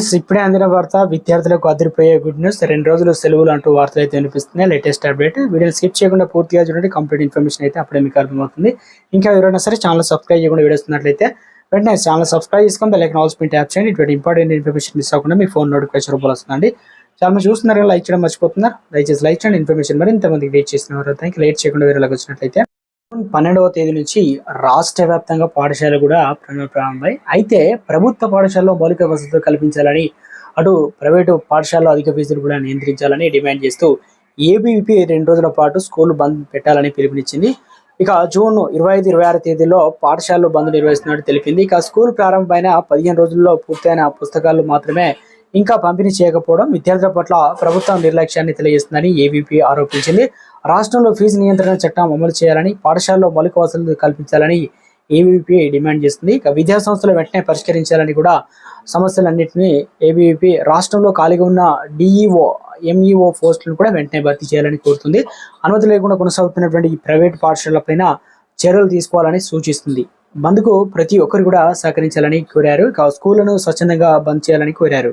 Friends ఇప్పుడే అందిన వార్త విద్యార్థులకు అదిరిపోయే గుడ్ న్యూస్ రెండు రోజులు సెలవులు అంటూ వార్తలు అయితే వినిపిస్తున్నాయి. Latest update. వీడియోని స్కిప్ చేయకుండా పూర్తిగా చూడండి. కంప్లీట్ ఇన్ఫర్మేషన్ అయితే అప్పుడే మీకు అర్థమవుతుంది. ఇంకా ఎవరైనా సరే ఛానల్ సబ్స్క్రైబ్ చేయకుండా వీడియోస్తున్నట్లయితే వెంటనే ఛానల్ సబ్స్క్రైబ్ చేసుకుని bell icon also pin tap చేయండి. ఇటువంటి ఇంపార్టెంట్ ఇన్ఫర్మేషన్ మిస్ అవ్వకుండా మీ ఫోన్ నోటిఫికేషన్ రూపంలో వస్తుందండి. చాలా మంది చూస్తున్నారు లైక్ చేయడం మర్చిపోతున్నారు. దయచేసి లైక్ చేయండి. ఇన్ఫర్మేషన్ మరింత మందికి వెయిట్ చేసిన వారు ఇంకా లేట్ చేయకుండా వేరేలాగా వచ్చినట్లయితే పన్నెండవ తేదీ నుంచి రాష్ట్ర వ్యాప్తంగా పాఠశాలలు కూడా ప్రారంభమై అయితే ప్రభుత్వ పాఠశాలలో మౌలిక వసతులు కల్పించాలని అటు ప్రైవేటు పాఠశాలలో అధిక ఫీజులు కూడా నియంత్రించాలని డిమాండ్ చేస్తూ ఏబీవీపీ రెండు రోజుల పాటు స్కూల్ బంద్ పెట్టాలని పిలుపునిచ్చింది. ఇక జూన్ ఇరవై ఐదు ఇరవై ఆరు తేదీలో పాఠశాలలో బంద్ నిర్వహిస్తున్నట్టు తెలిపింది. ఇక స్కూల్ ప్రారంభమైన పదిహేను రోజుల్లో పూర్తయిన పుస్తకాలు మాత్రమే ఇంకా పంపిణీ చేయకపోవడం విద్యార్థుల పట్ల ప్రభుత్వం నిర్లక్ష్యాన్ని తెలియజేస్తుందని ఏవీపీ ఆరోపించింది. రాష్ట్రంలో ఫీజు నియంత్రణ చట్టం అమలు చేయాలని పాఠశాలలో మౌలిక వసతులు కల్పించాలని ఏబీవీపీ డిమాండ్ చేస్తుంది. ఇక విద్యా సంస్థలు వెంటనే పరిష్కరించాలని కూడా సమస్యలన్నింటినీ ఏబీవీపీ రాష్ట్రంలో ఖాళీగా ఉన్న డిఈఓ ఎంఈఓ పోస్టులను కూడా వెంటనే భర్తీ చేయాలని కోరుతుంది. అనుమతి లేకుండా కొనసాగుతున్నటువంటి ఈ ప్రైవేట్ పాఠశాలపైన చర్యలు తీసుకోవాలని సూచిస్తుంది. బంద్కు ప్రతి ఒక్కరు కూడా సహకరించాలని కోరారు. ఇక స్కూళ్ళను స్వచ్ఛందంగా బంద్ చేయాలని కోరారు.